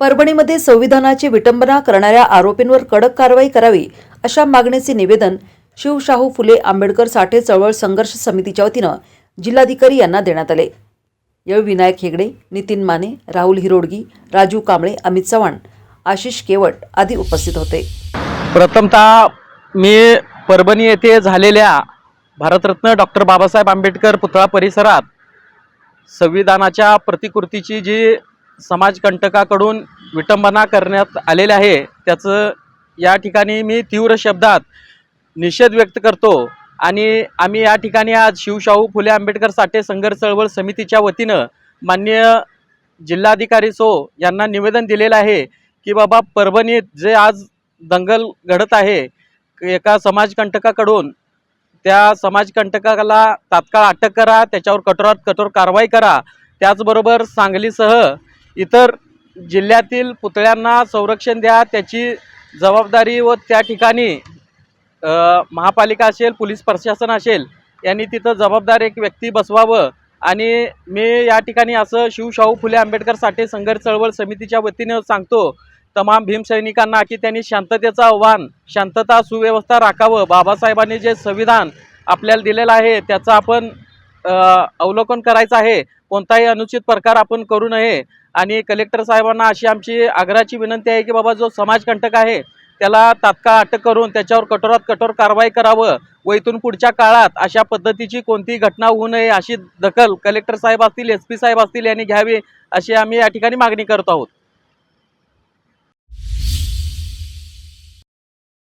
परभणीमध्ये संविधानाची विटंबना करणाऱ्या आरोपींवर कडक कारवाई करावी अशा मागणीचे निवेदन शिवशाहू फुले आंबेडकर साठे चळवळ संघर्ष समितीच्या वतीनं जिल्हाधिकारी यांना देण्यात आले. यावेळी विनायक हेगडे नितीन माने राहुल हिरोडगी राजू कांबळे अमित चव्हाण आशिष केवट आदी उपस्थित होते. प्रथमतः मी परभणी येथे झालेल्या भारतरत्न डॉक्टर बाबासाहेब आंबेडकर पुतळा परिसरात संविधानाच्या प्रतिकृतीची जी समाजकंटकाकडून विटंबना करण्यात आलेले आहे. त्याचं या ठिकाणी मी तीव्र शब्दात निषेध व्यक्त करतो आणि आम्ही या ठिकाणी आज शिवशाहू फुले आंबेडकर साठे संघर्ष चळवळ समितीच्या वतीनं मान्य जिल्हाधिकारी सो यांना निवेदन दिलेलं आहे की बाबा परभणीत जे आज दंगल घडत आहे एका समाजकंटकाकडून त्या समाजकंटकाला तात्काळ अटक करा त्याच्यावर कठोरात कठोर कारवाई करा त्याचबरोबर सांगलीसह इतर जिल्ह्यातील पुतळ्यांना संरक्षण द्या त्याची जबाबदारी व त्या ठिकाणी महापालिका असेल पोलीस प्रशासन असेल यांनी तिथं जबाबदार एक व्यक्ती बसवावं आणि मी या ठिकाणी असं शिवशाहू फुले आंबेडकर साठे संघर्ष चळवळ समितीच्या वतीनं सांगतो तमाम भीमसैनिकांना की त्यांनी शांततेचं आव्हान शांतता सुव्यवस्था राखावं. बाबासाहेबांनी जे संविधान आपल्याला दिलेलं आहे त्याचा आपण अवलोकन करायचं आहे. कोणताही अनुचित प्रकार आपण करू नये. आणि कलेक्टर साहेबांना अशी आमची आग्रहाची विनंती आहे की बाबा जो समाजकंटक आहे त्याला तात्काळ अटक करून त्याच्यावर कठोरात कठोर कारवाई करावं. व इथून पुढच्या काळात अशा पद्धतीची कोणतीही घटना होऊ नये अशी दखल कलेक्टर साहेब असतील एस पी साहेब असतील यांनी घ्यावी अशी आम्ही या ठिकाणी मागणी करत आहोत.